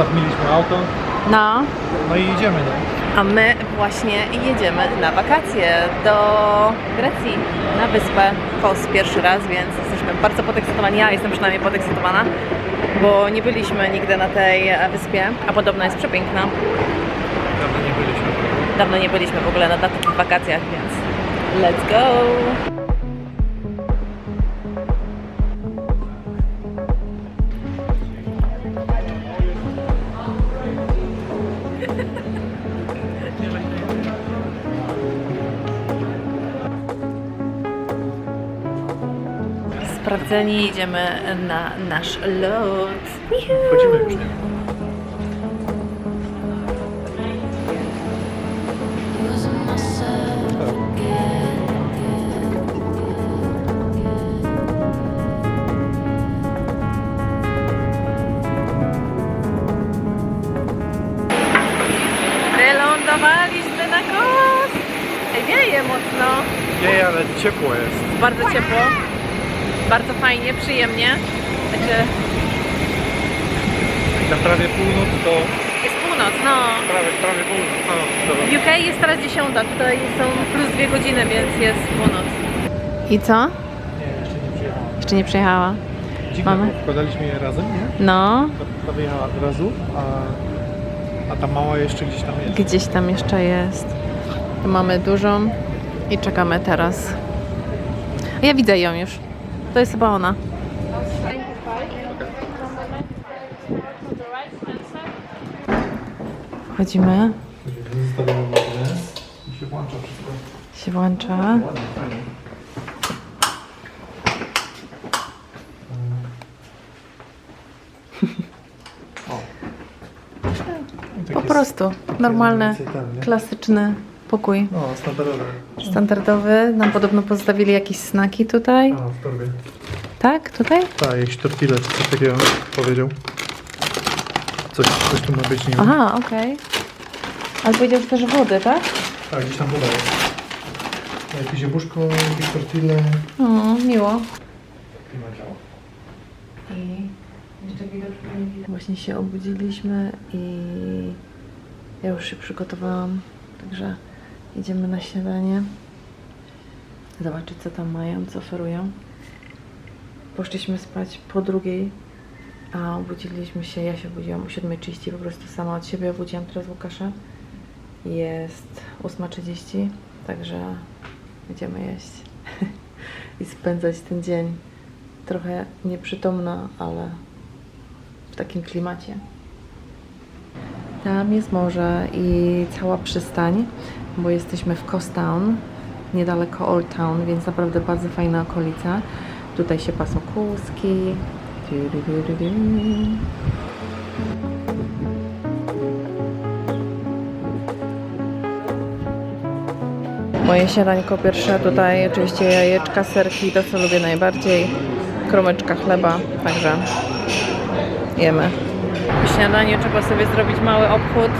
Zostawiliśmy auto, No, no i idziemy, no. a my właśnie jedziemy na wakacje do Grecji, na wyspę Kos pierwszy raz, więc jesteśmy bardzo podekscytowani. Ja jestem przynajmniej podekscytowana, bo nie byliśmy nigdy na tej e, wyspie, a podobno jest przepiękna. Dawno nie byliśmy. Dawno nie byliśmy w ogóle na takich wakacjach, więc let's go! Sprawdzeni, idziemy na nasz lot. Wchodzimy już, nie? Wylądowaliśmy na kos! Ej, wieje mocno. Nie, ale ciepło jest. Bardzo ciepło. Bardzo fajnie, przyjemnie. Także Na prawie północ to... jest północ, no. Prawie, prawie północ. No, dobra. UK jest teraz dziesiąta, tutaj są plus dwie godziny, więc jest północ. I co? Nie, jeszcze nie przyjechała. Jeszcze nie przyjechała. Dziwne, Mamy? bo wkładaliśmy je razem, nie? No, Ta, ta wyjechała od razu, a, a ta mała jeszcze gdzieś tam jest. gdzieś tam jeszcze jest. Tu mamy dużą i czekamy teraz. Ja widzę ją już. To jest chyba ona. Wchodzimy, Zostawimy magnes i się włącza wszystko. się włącza. Ładnie, fajnie. O. I tak Po jest prostu normalny, klasyczny pokój. No, standardowe. Standardowy. Nam podobno pozostawili jakieś snaki tutaj. A, w torbie. Tak? Tutaj? Tak, jakiś tortille czy coś takiego powiedział. Coś, coś tu ma być, nie wiem. Aha, okej. Ale powiedział że też wody, tak? Tak, gdzieś tam woda jest. Jakieś jabłuszko, jakieś tortille. O, miło. I ma Właśnie się obudziliśmy i ja już się przygotowałam, także idziemy na śniadanie. Zobaczyć co tam mają, co oferują. Poszliśmy spać po drugiej, a obudziliśmy się, ja się obudziłam o 7.30, po prostu sama od siebie obudziłam teraz Łukasza. Jest 8.30, także będziemy jeść i spędzać ten dzień trochę nieprzytomna, ale w takim klimacie. Tam jest morze i cała przystań, bo jesteśmy w Coast Town, niedaleko Old Town, więc naprawdę bardzo fajna okolica. Tutaj się pasą kółski. Moje śniadanko pierwsze tutaj oczywiście jajeczka, serki, to co lubię najbardziej, kromeczka chleba, także jemy. Po śniadaniu trzeba sobie zrobić mały obchód.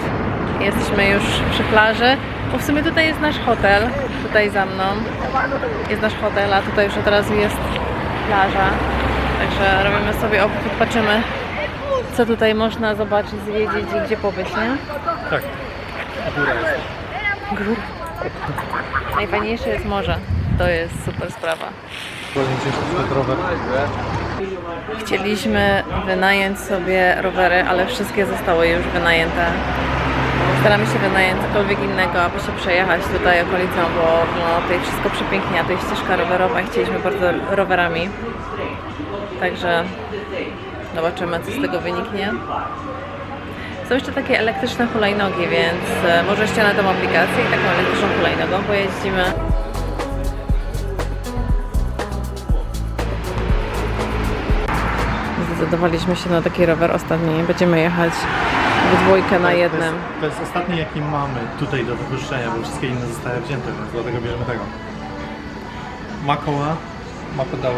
Jesteśmy już przy plaży, bo w sumie tutaj jest nasz hotel, tutaj za mną jest nasz hotel, a tutaj już od razu jest plaża. Także robimy sobie obchód, patrzymy co tutaj można zobaczyć, zwiedzić i gdzie pobyć, nie? Tak. Góra jest. Gór. Najfajniejsze jest morze. To jest super sprawa. Rower. Chcieliśmy wynająć sobie rowery, ale wszystkie zostały już wynajęte. Staramy się wynająć cokolwiek innego, aby się przejechać tutaj okolicą, bo no, tutaj wszystko przepięknie, a jest ścieżka rowerowa i chcieliśmy bardzo rowerami. Także zobaczymy, co z tego wyniknie. Są jeszcze takie elektryczne hulajnogi, więc e, możecie na tą aplikację i taką elektryczną hulajnogą pojeździmy. Zdecydowaliśmy się na taki rower ostatni. Będziemy jechać w dwójkę na jednym. To jest, to jest ostatni jaki mamy tutaj do wypuszczenia, bo wszystkie inne zostały wzięte, więc dlatego bierzemy tego. Ma koła, ma pedały.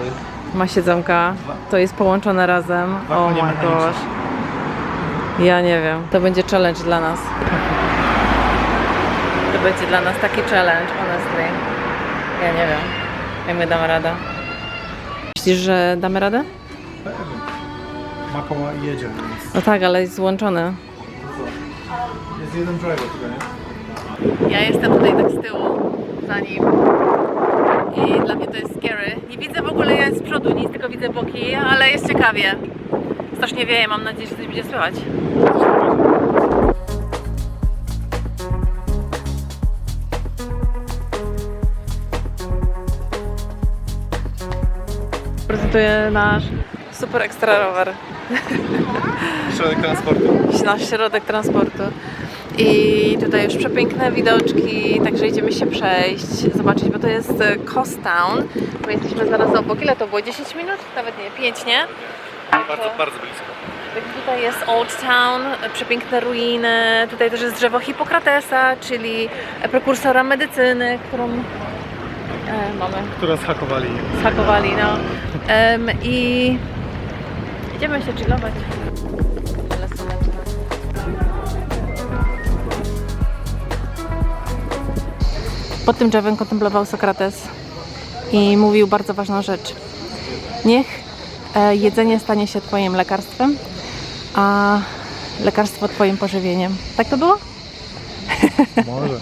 Ma siedzonka, to jest połączone razem. Dwa Oh my gosh. Ja nie wiem. To będzie challenge dla nas. To będzie dla nas taki challenge, honestly. Ja nie wiem, jak my damy radę. Myślisz, że damy radę? Pewnie. Ma koła i jedzie, więc No tak, ale jest złączony. jest jeden driver tylko, nie? Ja jestem tutaj tak z tyłu, za nim. I dla mnie to jest scary. Nie widzę w ogóle ja z przodu nic, tylko widzę boki, ale jest ciekawie. Strasznie wieje, mam nadzieję, że coś będzie słychać. Prezentuję nasz super ekstra rower. Środek transportu. nasz środek transportu. I tutaj już przepiękne widoczki, także idziemy się przejść, zobaczyć, bo to jest e, Coast Town. My jesteśmy zaraz obok. Ile to było? 10 minut? Nawet nie, 5, nie? Bardzo, bardzo blisko. Tak, Tutaj jest Old Town, przepiękne ruiny. Tutaj też jest drzewo Hipokratesa, czyli prekursora medycyny, którą e, mamy Które zhakowali. zhakowali, no. Em, I idziemy się chillować. Pod tym drzewem kontemplował Sokrates i mówił bardzo ważną rzecz. Niech e, jedzenie stanie się Twoim lekarstwem, a lekarstwo Twoim pożywieniem. Tak to było? Może.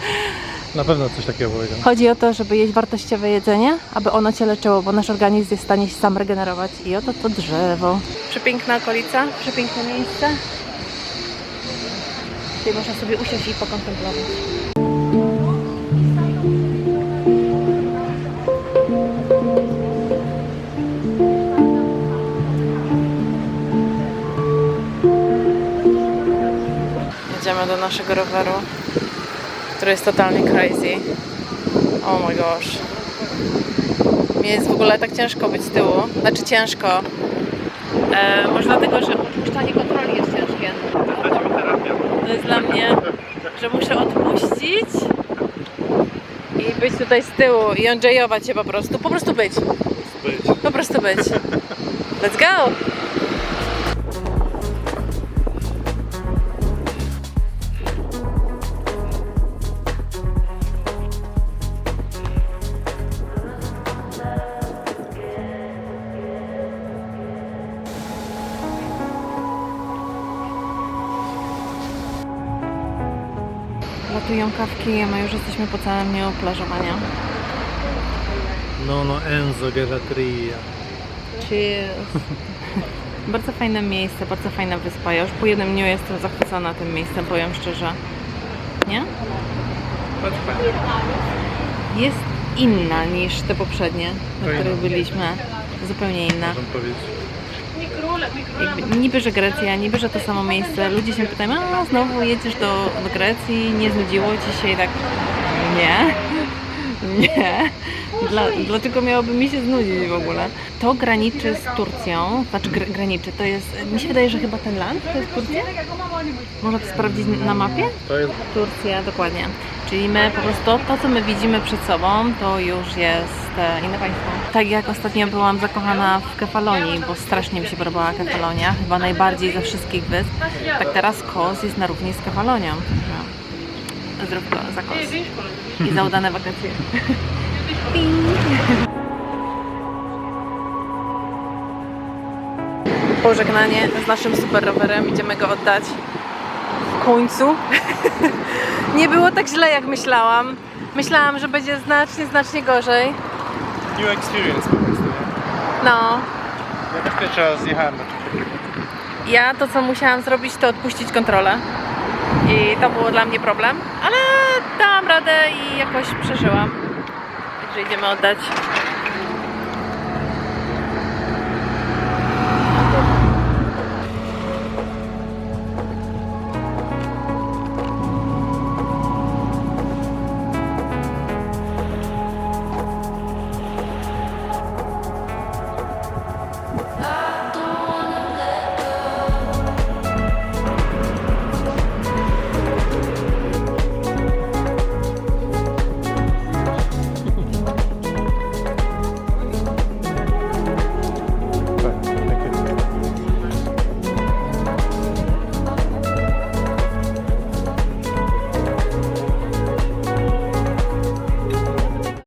Na pewno coś takiego powiedział. Chodzi o to, żeby jeść wartościowe jedzenie, aby ono Cię leczyło, bo nasz organizm jest w stanie się sam regenerować. I oto to drzewo. Przepiękna okolica, przepiękne miejsce. Tutaj można sobie usiąść i pokontemplować. Jedziemy do naszego roweru, który jest totalnie crazy. Oh my gosh. Mi jest w ogóle tak ciężko być z tyłu. Znaczy ciężko. E, może dlatego, że odpuszczanie kontroli jest ciężkie. To jest dla mnie, że muszę odpuścić i być tutaj z tyłu i enjoyować się po prostu. Po prostu być. Być. Po prostu być. Let's go! Latują kawki, a my już jesteśmy po całym dniu plażowania. No, no, Enzo Gerateria. Cheers. bardzo fajne miejsce, bardzo fajna wyspa. Ja już po jednym dniu jestem zachwycona tym miejscem, powiem szczerze. Nie? Jest inna niż te poprzednie, na Fajna. których byliśmy. Zupełnie inna. Powiedzieć. Jakby, niby, że Grecja, niby, że to samo miejsce. Ludzie się pytają, a znowu jedziesz do, do Grecji, nie znudziło Ci się i tak nie, nie. Dla, dlaczego miałoby mi się znudzić w ogóle? To graniczy z Turcją, znaczy gr, graniczy, to jest, mi się wydaje, że chyba ten land to jest Turcja? Można to sprawdzić na mapie? To jest Turcja, dokładnie. Czyli my po prostu to, co my widzimy przed sobą, to już jest e, inne państwo. Tak jak ostatnio byłam zakochana w Kefalonii, bo strasznie mi się podobała Kefalonia, chyba najbardziej ze wszystkich wysp. Tak teraz Kos jest na równi z Kefalonią. No. Zrób to za Kos. I za udane wakacje. Pożegnanie z naszym super rowerem. Idziemy go oddać końcu. Nie było tak źle jak myślałam. Myślałam, że będzie znacznie, znacznie gorzej. new experience po prostu, nie? No, Ja też pierwszy raz jechałem na ja to co musiałam zrobić to odpuścić kontrolę. I to było dla mnie problem, ale dałam radę i jakoś przeżyłam. Także idziemy oddać